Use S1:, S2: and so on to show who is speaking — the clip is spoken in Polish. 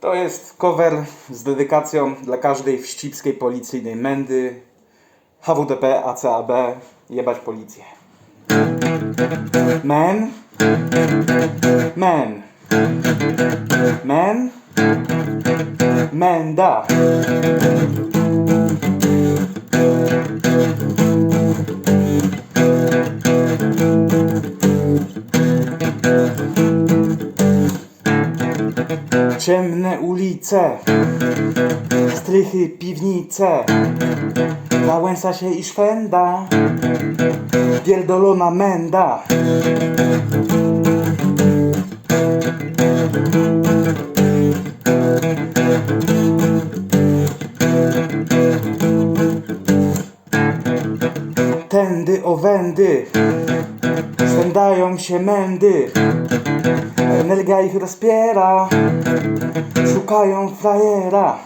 S1: To jest cover z dedykacją dla każdej wścibskiej policyjnej mędy. HWDP, ACAB, jebać policję. Men. Men. Men. Menda. Ciemne ulice, strychy, piwnice, Wałęsa się i szwenda, pierdolona menda. Tędy owędy, swędają się mędy, energia ich rozpiera, szukają frajera.